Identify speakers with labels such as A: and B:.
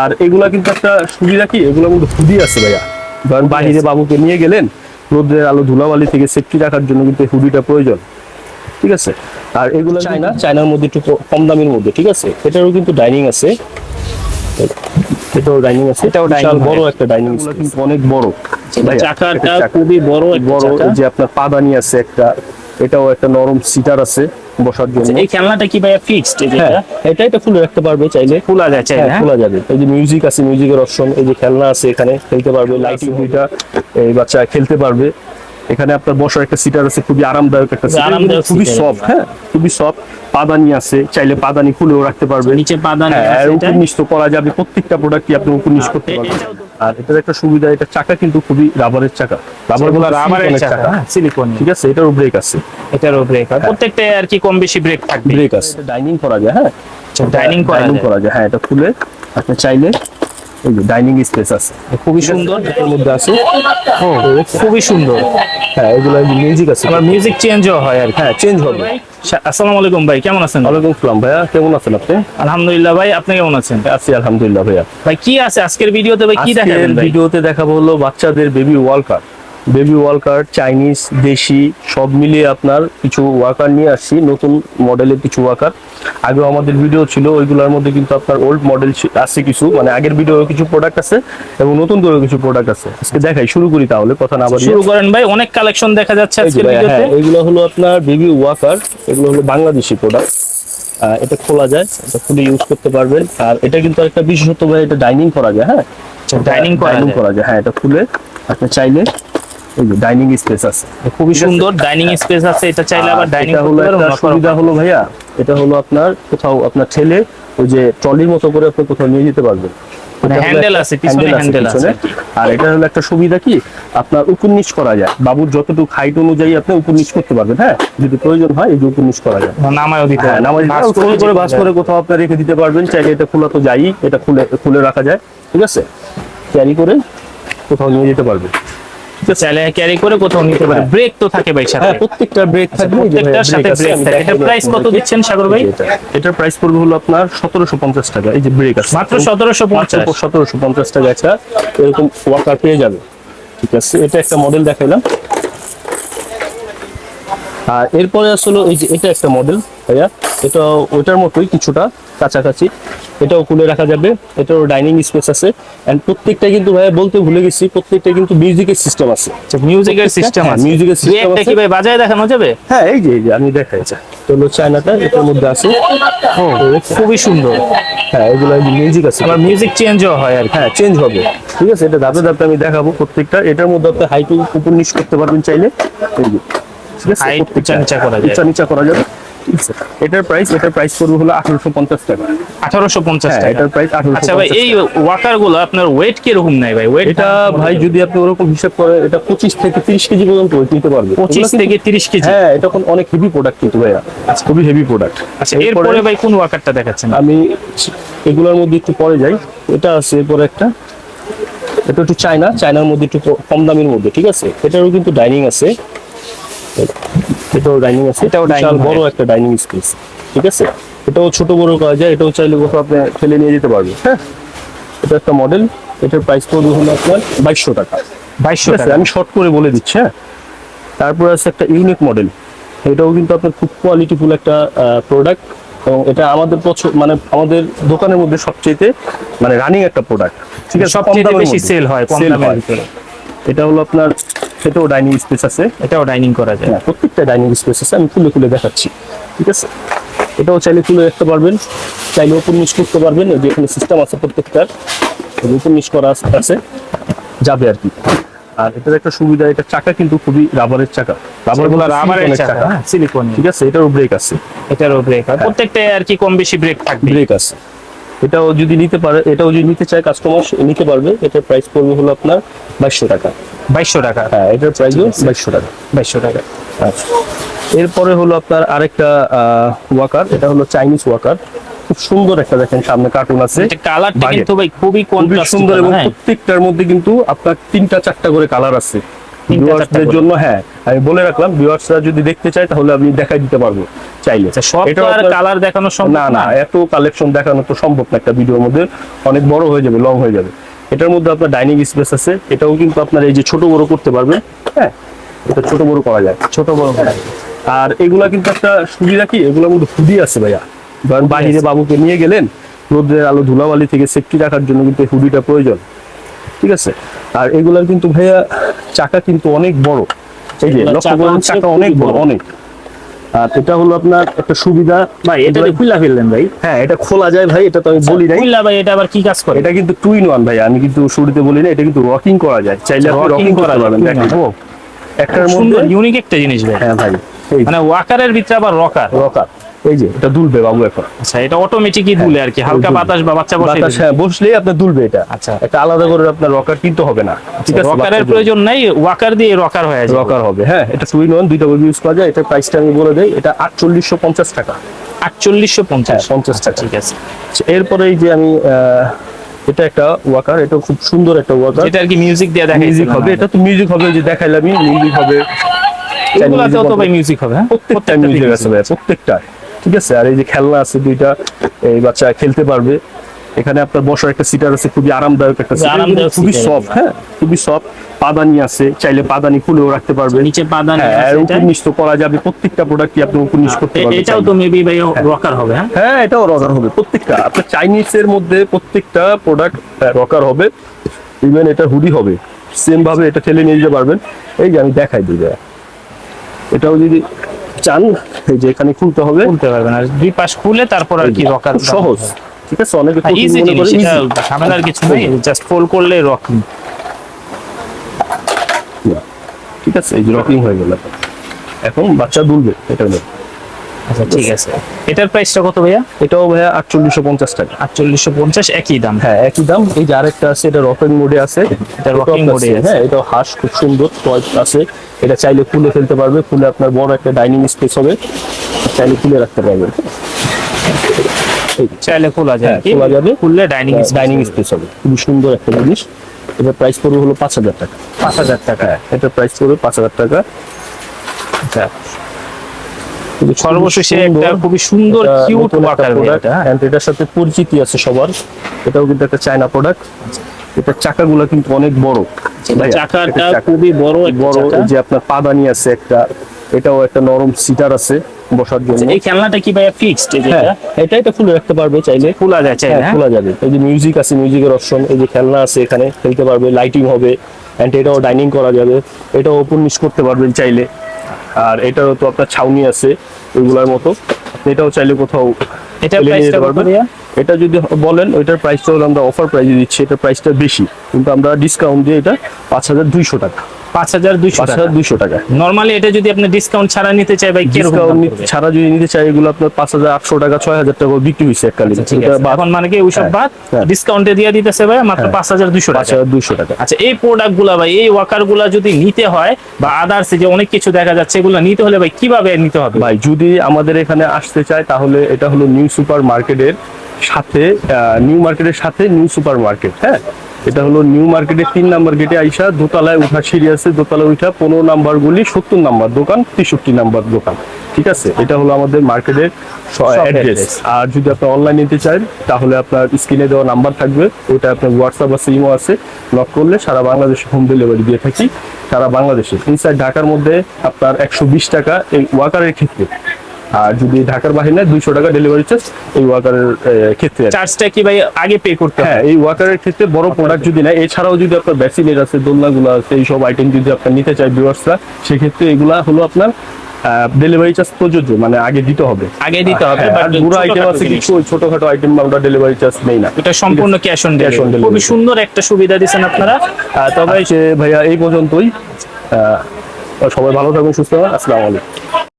A: আর এগুলা কিন্তু একটা সুবিধা কি? এগুলোর মধ্যে হুডি আছে ভাইয়া। ধরেন বাহিরে বাবুকে নিয়ে গেলেন রোদ্রের আলো ধুলাবালি থেকে সেফটি রাখার জন্য কিন্তু হুডিটা প্রয়োজন। ঠিক আছে? আর এগুলো চায়না চায়নার মধ্যে একটু কম দামের মধ্যে ঠিক আছে? এটারও কিন্তু ডাইনিং আছে। এটাও ডাইনিং আছে।
B: এটাও
A: বিশাল বড় একটা ডাইনিং কিন্তু অনেক বড়।
B: চাকাটা খুবই বড়
A: বড় যে আপনার পাদানি আছে একটা এটাও একটা নরম সিটার আছে। বসার জন্য।
B: এই খেলনাটা কি ভাইয়া ফিক্সড
A: হ্যাঁ এটাই এটা খুলে রাখতে পারবে চাইলে।
B: খোলা যায় চাইলে
A: হ্যাঁ
B: হ্যাঁ?
A: খোলা যাবে। এই যে মিউজিক আছে মিউজিকের অপশন এই যে খেলনা আছে এখানে খেলতে পারবে লাইটিং দুইটা এই বাচ্চা খেলতে পারবে। এখানে আপনার বসার একটা সিটার আছে খুবই আরামদায়ক একটা সিটার খুবই সফট হ্যাঁ খুবই সফট পাদানি আছে চাইলে পাদানি খুলেও রাখতে পারবে
B: নিচে পাদানি
A: হ্যাঁ
B: আছে এটা।
A: উপর নিচ তো করা যাবে প্রত্যেকটা প্রোডাক্টই আপনি উপর নিচ করতে পারবেন। আর এটার একটা সুবিধা এটা চাকা কিন্তু খুবই রাবারের চাকা।
B: রাবারগুলো রাবারের চাকা। সিলিকন
A: ঠিক আছে এটারও ব্রেক আছে।
B: এটারও ব্রেক আর প্রত্যেকটা আর কি কম বেশি ব্রেক থাকবে।
A: ব্রেক আছে। ডাইনিং করা যায় হ্যাঁ।
B: ডাইনিং করা যায়।
A: হ্যাঁ এটা খুলে আপনি চাইলে ডাইনিং স্পেস আছে।
B: খুবই সুন্দর
A: এর মধ্যে আছে।
B: ও, খুবই সুন্দর।
A: হ্যাঁ এগুলো মিউজিক আছে।
B: আমার মিউজিক চেঞ্জও হয় আর
A: হ্যাঁ চেঞ্জ হবে।
B: আসসালামু আলাইকুম ভাই কেমন আছেন?
A: ওয়ালাইকুম আসসালাম ভাইয়া কেমন আছেন আপনি?
B: আলহামদুলিল্লাহ ভাই আপনি কেমন আছেন?
A: আছি আলহামদুলিল্লাহ ভাইয়া।
B: ভাই কি আছে আজকের ভিডিওতে ভাই? কি দেখাবেন
A: ভিডিওতে দেখাবো হলো বাচ্চাদের baby walker baby walker Chinese দেশি সব মিলিয়ে আপনার কিছু ওয়ার্কার নিয়ে আসছি নতুন মডেলের কিছু ওয়ার্কার আগেও আমাদের ভিডিও ছিল ওইগুলোর মধ্যে কিন্তু আপনার ওল্ড মডেল আছে কিছু মানে আগের ভিডিও কিছু প্রোডাক্ট আছে এবং নতুন করে কিছু প্রোডাক্ট আছে। আজকে দেখাই শুরু করি তাহলে কথা না
B: শুরু করেন ভাই অনেক কালেকশন দেখা যাচ্ছে আজকের ভিডিওতে
A: হ্যাঁ এগুলো হলো আপনার বেবি ওয়ার্কার এগুলো হলো বাংলাদেশি প্রোডাক্ট এটা খোলা যায় এটা খুলে ইউজ করতে পারবেন। আর এটা কিন্তু একটা বিশেষত ভাই এটা ডাইনিং করা যায় হ্যাঁ?
B: ডাইনিং করা যায়।
A: হ্যাঁ এটা খুলে আপনি চাইলে ডাইনিং স্পেস আছে।
B: খুবই সুন্দর ডাইনিং স্পেস আছে এটা চাইলে আবার ডাইনিং
A: হলো সুবিধা হলো ভাইয়া এটা হলো আপনার কোথাও আপনার ঠেলে ওই যে ট্রলির মতো করে আপনি কোথাও নিয়ে যেতে পারবেন।
B: মানে
A: এটা হলো
B: handle
A: একটা-
B: আছে, পিছনে
A: handle
B: handle আছে
A: আর এটা হলো একটা সুবিধা কি আপনার উপর নিচ করা যায়। বাবুর যতটুকু হাইট অনুযায়ী আপনি উপর নিচ করতে পারবেন হ্যাঁ? যদি প্রয়োজন হয় এই যে উপর নিচ করা যায়।
B: নামায়ও দিতে
A: হ্যাঁ।
B: করে।
A: করে কোথাও আপনি রেখে দিতে পারবেন চাইলে এটা খোলা তো যাই এটা খুলে খুলে রাখা যায় ঠিক আছে? ক্যারি করে কোথাও নিয়ে যেতে পারবেন।
B: চাইলে ক্যারি করে কোথাও নিতে পারে।
A: হ্যাঁ।
B: ব্রেক তো থাকে ভাই সাথে।
A: হ্যাঁ প্রত্যেকটা ব্রেক যে ভাইয়া,
B: প্রত্যেকটার সাথে ব্রেক থাকে। এটার প্রাইস কত দিচ্ছেন সাগর ভাই?
A: এটা। এটার প্রাইস পড়বে হলো আপনার সতেরোশো পঞ্চাশ টাকা। এই যে ব্রেক আছে।
B: মাত্র 1750
A: সতেরোশো পঞ্চাশ। টাকা। একটা এরকম ওয়াকার পেয়ে যাবে। ঠিক আছে? এটা একটা মডেল দেখাইলাম। আর এরপরে আসলে এই যে এটা একটা মডেল ভাইয়া। এটা ওইটার মতোই কিছুটা কাছাকাছি। এটাও খুলে রাখা যাবে। এটাও ডাইনিং স্পেস আছে। এন্ড প্রত্যেকটা কিন্তু ভাইয়া বলতে ভুলে গেছি প্রত্যেকটা কিন্তু মিউজিকের সিস্টেম আছে।
B: মিউজিকের সিস্টেম
A: হ্যাঁ,
B: আছে।
A: system
B: একটা
A: আছে।
B: কি ভাই বাজায় দেখানো যাবে?
A: হ্যাঁ এই যে এই যে আমি দেখাই। তো হলো চায়নাটা এটার মধ্যে আছে।
B: ও খুবই সুন্দর।
A: হ্যাঁ এগুলো মিউজিক আছে।
B: আবার মিউজিক চেঞ্জও হয় আর
A: হ্যাঁ চেঞ্জ হবে। ঠিক আছে এটা ধাপে ধাপে আমি দেখাবো প্রত্যেকটা। এটার মধ্যে আপনি হাইট উপর নিচ করতে পারবেন চাইলে। এই যে, ঠিক আছে?
B: Height নিচা করা যায়।
A: উঁচা নিচা করা যাবে। এটার প্রাইস এটার প্রাইস পড়বে হলো আঠারোশো পঞ্চাশ টাকা।
B: আঠারোশো পঞ্চাশ
A: হ্যাঁ
B: টাকা।
A: এটার প্রাইস আঠারোশো
B: আচ্ছা ভাই এই ওয়াকারগুলো আপনার ওয়েট কীরকম ভাই? ওয়েট
A: এটা ভাই যদি আপনি ওরকম হিসাব করে এটা পঁচিশ থেকে তিরিশ কেজি পর্যন্ত weight নিতে পারবে।
B: পঁচিশ থেকে তিরিশ কেজি?
A: হ্যাঁ এটা অনেক হেভি প্রোডাক্ট কিন্তু ভাইয়া। খুবই হেভি প্রোডাক্ট
B: আচ্ছা এরপরে ভাই কোন ওয়াকারটা দেখাচ্ছেন?
A: আমি এগুলোর মধ্যে একটু পরে যাই। এটা আছে এরপরে একটা। এটা একটু চায়না চায়নার মধ্যে একটু কম দামের মধ্যে ঠিক আছে? এটারও কিন্তু ডাইনিং আছে। এটাও ডাইনিং আছে।
B: এটাও হয়।
A: বড় একটা ডাইনিং স্পেস ঠিক আছে? এটাও ছোট বড় করা যায় এটাও চাইলে কোথাও আপনি ফেলে নিয়ে যেতে পারবেন। হ্যাঁ? এটা একটা মডেল এটার প্রাইস পড়বে হলো আপনার বাইশশো টাকা।
B: বাইশশো টাকা।
A: আমি শর্ট করে বলে দিচ্ছি হ্যাঁ? তারপর আছে একটা ইউনিক মডেল এটাও কিন্তু আপনার খুব কোয়ালিটিফুল একটা প্রোডাক্ট এবং এটা আমাদের পছন্দ মানে আমাদের দোকানের মধ্যে সবচেয়ে মানে রানিং একটা প্রোডাক্ট ঠিক আছে?
B: সবচেয়ে বেশি সেল হয় কম দামের
A: হয়।
B: ভিতরে।
A: এটা হলো আপনার এটাও ডাইনিং স্পেস আছে।
B: এটাও ডাইনিং করা যায়।
A: হ্যাঁ প্রত্যেকটা ডাইনিং স্পেস আছে। আমি খুলে খুলে দেখাচ্ছি। ঠিক আছে? এটাও চাইলে খুলে রাখতে পারবেন। চাইলে উপর নিচ করতে পারবেন। যে এখানে সিস্টেম আছে প্রত্যেকটার। উপর নিচ করা আছে- যাবে আর কি। আর এটার একটা সুবিধা এটা চাকা কিন্তু খুবই রাবারের চাকা। রাবার
B: এগুলো রাবারের চাকা সিলিকন
A: ঠিক আছে? এটারও ব্রেক আছে।
B: এটারও ব্রেক আর প্রত্যেকটা আর কি কম বেশি ব্রেক থাকবে।
A: ব্রেক আছে। এটাও যদি নিতে পারে এটাও যদি নিতে চায় কাস্টমার নিতে পারবে। এটার প্রাইস পড়বে হলো আপনার বাইশশো টাকা।
B: বাইশশো টাকা?
A: হ্যাঁ এটার প্রাইসও বাইশশো টাকা।
B: বাইশশো টাকা।
A: আচ্ছা এরপরে হলো আপনার আরেকটা ওয়াকার এটা হলো চাইনিজ ওয়াকার খুব সুন্দর একটা দেখেন সামনে কার্টুন আছে।
B: এটা কালারটা কিন্তু ভাই খুবই
A: সুন্দর এবং
B: হ্যাঁ।
A: প্রত্যেকটার মধ্যে কিন্তু আপনার তিনটা চারটা করে কালার আছে। ভিউয়ার্সদের জন্য হ্যাঁ আমি বলে রাখলাম ভিউয়ার্সরা যদি দেখতে চায় তাহলে আমি দেখাই দিতে পারব চাইলে।
B: আচ্ছা সব আর কালার দেখানো সম্ভব
A: না না এত কালেকশন দেখানো তো সম্ভব না একটা ভিডিওর মধ্যে। অনেক বড় হয়ে যাবে লং হয়ে যাবে। এটার মধ্যে আপনার ডাইনিং স্পেস আছে এটাও কিন্তু আপনার এই যে ছোট বড় করতে পারবেন হ্যাঁ এটা ছোট বড় করা যায়।
B: ছোট বড়
A: আর এগুলা কিন্তু একটা সুবিধা কি এগুলোর মধ্যে হুডি আছে ভাইয়া। ধরেন বাহিরে বাবুকে নিয়ে গেলেন রোদ্রের আলো ধুলাবালি থেকে সেফটি রাখার জন্য কিন্তু হুডিটা প্রয়োজন। ঠিক আছে? আর এগুলার কিন্তু ভাইয়া চাকা কিন্তু অনেক বড়। এই যে লক্ষ্য
B: চাকা
A: করুন চাকা অনেক বড়। অনেক। আর এটা হলো আপনার একটা সুবিধা।
B: ভাই এটা খুলা ফেললেন ভাই।
A: হ্যাঁ এটা খোলা যায় ভাই এটা তো আমি বলি নাই।
B: খুললা ভাই এটা আবার কি কাজ করে?
A: এটা কিন্তু টু ইন ওয়ান ভাই আমি কিন্তু শুরুতে বলি না এটা কিন্তু রকিং করা যায়। চাইলে আপনি রকিং
B: করা যাবেন।
A: একটার
B: সুন্দর।
A: মধ্যে
B: ইউনিক একটা জিনিস ভাই।
A: হ্যাঁ ভাই
B: মানে ওয়াকারের ভিতরে আবার রকার
A: রকার এই যে এটা দুলবে বাবু এখন।
B: আচ্ছা এটা অটোমেটিকই দুলে আর কি হালকা বাতাস বা বাচ্চা বসে
A: বাতাস হ্যাঁ বসলেই আপনার দুলবে এটা।
B: আচ্ছা।
A: আলাদা করে আপনার রকার কিনতে হবে না। ঠিক আছে
B: রকারের প্রয়োজন নাই ওয়াকার দিয়ে রকার হয়ে যায়
A: রকার হবে হ্যাঁ এটা টু ইন ওয়ান দুইটা ইউজ করা যায় এটা প্রাইসটা আমি বলে দেই এটা আটচল্লিশশো পঞ্চাশ টাকা।
B: আটচল্লিশশো পঞ্চাশ।
A: হ্যাঁ, 50 টাকা।
B: ঠিক আছে।
A: আচ্ছা, এরপরে এই যে আমি এটা একটা ওয়াকার এটা খুব সুন্দর একটা ওয়াকার
B: এটা আর কি মিউজিক দিয়ে দেখা
A: মিউজিক হবে এটা তো মিউজিক হবে যে দেখাইলামই মিউজিক হবে।
B: এগুলাতেও তো ভাই মিউজিক হবে হ্যাঁ?
A: প্রত্যেকটা মিউজিক আছে ভাই প্রত্যেকটা ঠিক আছে? আর এই যে খেলনা আছে দুইটা এই বাচ্চা খেলতে পারবে। এখানে আপনার বসার একটা সিটার আছে খুবই আরামদায়ক একটা সিটার খুবই। সফট হ্যাঁ? খুবই সফট পাদানি আছে চাইলে পাদানি খুলেও রাখতে পারবে
B: নিচে পাদানি
A: হ্যাঁ
B: আছে
A: আর উপর নিচ তো করা যাবে প্রত্যেকটা প্রোডাক্টই আপনি উপর নিচ করতে পারবেন
B: এটাও তো মেবি ভাই রকার হবে হ্যাঁ?
A: হ্যাঁ এটাও রকার হবে প্রত্যেকটা। আপনার চাইনিজের মধ্যে প্রত্যেকটা প্রোডাক্ট রকার হবে। ইভেন এটা হুডি হবে। সেম ভাবে এটা ঠেলে নিয়ে যেতে পারবেন। এই যে আমি দেখাই দিই। এটাও যদি চান এই যে এখানে খুলতে হবে।
B: খুলতে পারবেন। আর দুই পাশ খুলে তারপর আর কি রকার
A: সহজ ঠিক আছে? অনেকে
B: ইজি
A: মনে
B: জিনিস। ঝামেলার কিছু নেই জাস্ট ফোল্ড করলে রকিং
A: ঠিক আছে এই যে রকিং হয়ে গেল। এখন বাচ্চা দুলবে এটা হলো
B: আচ্ছা ঠিক আছে। এটার প্রাইসটা কত ভাইয়া?
A: এটাও ভাইয়া আটচল্লিশশো পঞ্চাশ টাকা।
B: আটচল্লিশশো পঞ্চাশ একই দাম?
A: হ্যাঁ একই দাম। এই যে আরেকটা আছে এটা রকিং মোডে আছে।
B: এটা
A: আছে,
B: আছে।
A: হ্যাঁ এটা হাঁস খুব সুন্দর টয় আছে। এটা চাইলে খুলে ফেলতে পারবে খুলে আপনার বড় একটা ডাইনিং স্পেস হবে চাইলে খুলে রাখতে পারবেন
B: চাইলে খোলা যায়
A: হ্যাঁ? খোলা যাবে।
B: খুললে ডাইনিং
A: ডাইনিং স্পেস হবে। খুবই সুন্দর একটা জিনিস। এটার প্রাইস পড়বে হলো পাঁচ হাজার টাকা।
B: পাঁচ হাজার টাকা।
A: হ্যাঁ এটার প্রাইস পড়বে পাঁচ হাজার টাকা।
B: আচ্ছা। সর্বশেষে। একটা খুবই সুন্দর
A: এটা
B: কিউট
A: একটা
B: ওয়াকার
A: এটার সাথে পরিচিতি আছে সবার। এটাও কিন্তু একটা চায়না প্রোডাক্ট এটার চাকাগুলো কিন্তু অনেক বড়।
B: চাকাটা খুবই বড়
A: বড় যে আপনার পাদানি আছে একটা এটাও একটা নরম সিটার আছে বসার জন্য।
B: এই খেলনাটা কি ভাইয়া ফিক্সড
A: হ্যাঁ এটা? এটা খুলে রাখতে পারবে চাইলে।
B: খোলা যায় চাইলে
A: হ্যাঁ
B: হ্যাঁ?
A: খোলা যাবে। এই যে মিউজিক আছে মিউজিকের অপশন এই যে খেলনা আছে এখানে খেলতে পারবে লাইটিং হবে এন্ড এটাও ডাইনিং করা যাবে। এটাও ওপেন নিচ করতে পারবেন চাইলে। আর এটাও তো আপনার ছাউনি আছে ওইগুলার মতো। এটাও চাইলে কোথাও
B: প্রাইসটা কত। ভাইয়া?
A: এটা যদি বলেন ওইটার প্রাইসটা হলো আমরা অফার প্রাইসে দিচ্ছি এটার প্রাইসটা বেশি। কিন্তু আমরা ডিসকাউন্ট দিয়ে এটা পাঁচ হাজার দুইশো টাকা।
B: পাঁচ হাজার দুইশো
A: পাঁচ হাজার দুইশো টাকা।
B: নর্মালি এটা যদি আপনি ডিসকাউন্ট ছাড়া নিতে চাই ভাই
A: ডিসকাউন্ট ছাড়া যদি নিতে চাই এগুলো আপনার পাঁচ হাজার আটশো টাকা ছয় হাজার টাকা বিক্রি হয়েছে এককালীন
B: আচ্ছা,
A: এটা
B: এখন মানে কি ওইসব
A: হ্যাঁ,
B: বাদ?
A: হ্যাঁ।
B: ডিসকাউন্টে দিয়ে দিতেছে ভাই মাত্র পাঁচ হাজার দুইশো
A: পাঁচ হাজার দুইশো টাকা।
B: আচ্ছা এই প্রোডাক্টগুলা ভাই এই ওয়াকারগুলা যদি নিতে হয় বা আদার্স যে অনেক কিছু দেখা যাচ্ছে এগুলো নিতে হলে ভাই কীভাবে নিতে হবে?
A: ভাই যদি আমাদের এখানে আসতে চায় তাহলে এটা হলো নিউ সুপার মার্কেটের সাথে নিউ মার্কেটের সাথে নিউ সুপার মার্কেট হ্যাঁ? এটা হলো নিউ মার্কেটের তিন নাম্বার গেটে আইসা দোতলায় উঠা সিঁড়ি আছে দোতলায় উঠা পনেরো নাম্বার গুলি সত্তর নাম্বার দোকান তেষট্টি নাম্বার দোকান ঠিক আছে? এটা হলো আমাদের মার্কেটের অ্যাড্রেস আর যদি আপনি অনলাইন নিতে চান তাহলে আপনার স্ক্রিনে দেওয়া নাম্বার থাকবে ওটা আপনার হোয়াটসঅ্যাপ আছে সিমও আছে লক করলে সারা বাংলাদেশে হোম ডেলিভারি দিয়ে থাকি সারা বাংলাদেশে। ইনসাইড ঢাকার মধ্যে আপনার একশো বিশ টাকা এই ওয়াকারের ক্ষেত্রে। আর যদি ঢাকার বাহিরে দুইশো টাকা ডেলিভারি চার্জ এই ওয়াকারের ক্ষেত্রে।
B: চার্জটা কি ভাই আগে পে করতে
A: হ্যাঁ? এই ওয়াকারের ক্ষেত্রে বড় প্রোডাক্ট যদি না এছাড়াও যদি আপনার ব্যাসিনের আছে দোলনাগুলো আছে এইসব আইটেম যদি আপনার নিতে চায় ভিউয়ার্সরা সেক্ষেত্রে এগুলা হলো আপনার ডেলিভারি চার্জ প্রযোজ্য মানে আগে দিতে হবে।
B: আগে দিতে হবে বাট
A: আর বুড়ো আইটেম আছে কিছু ছোটখাটো আইটেম আমরা ডেলিভারি চার্জ নেই না।
B: এটা সম্পূর্ণ ক্যাশ অন ডেলিভারি। খুবই সুন্দর একটা সুবিধা দিচ্ছেন আপনারা।
A: তবে ভাইয়া এই পর্যন্তই। সবাই ভালো থাকবেন সুস্থ থাকবেন আসসালামু আলাইকুম।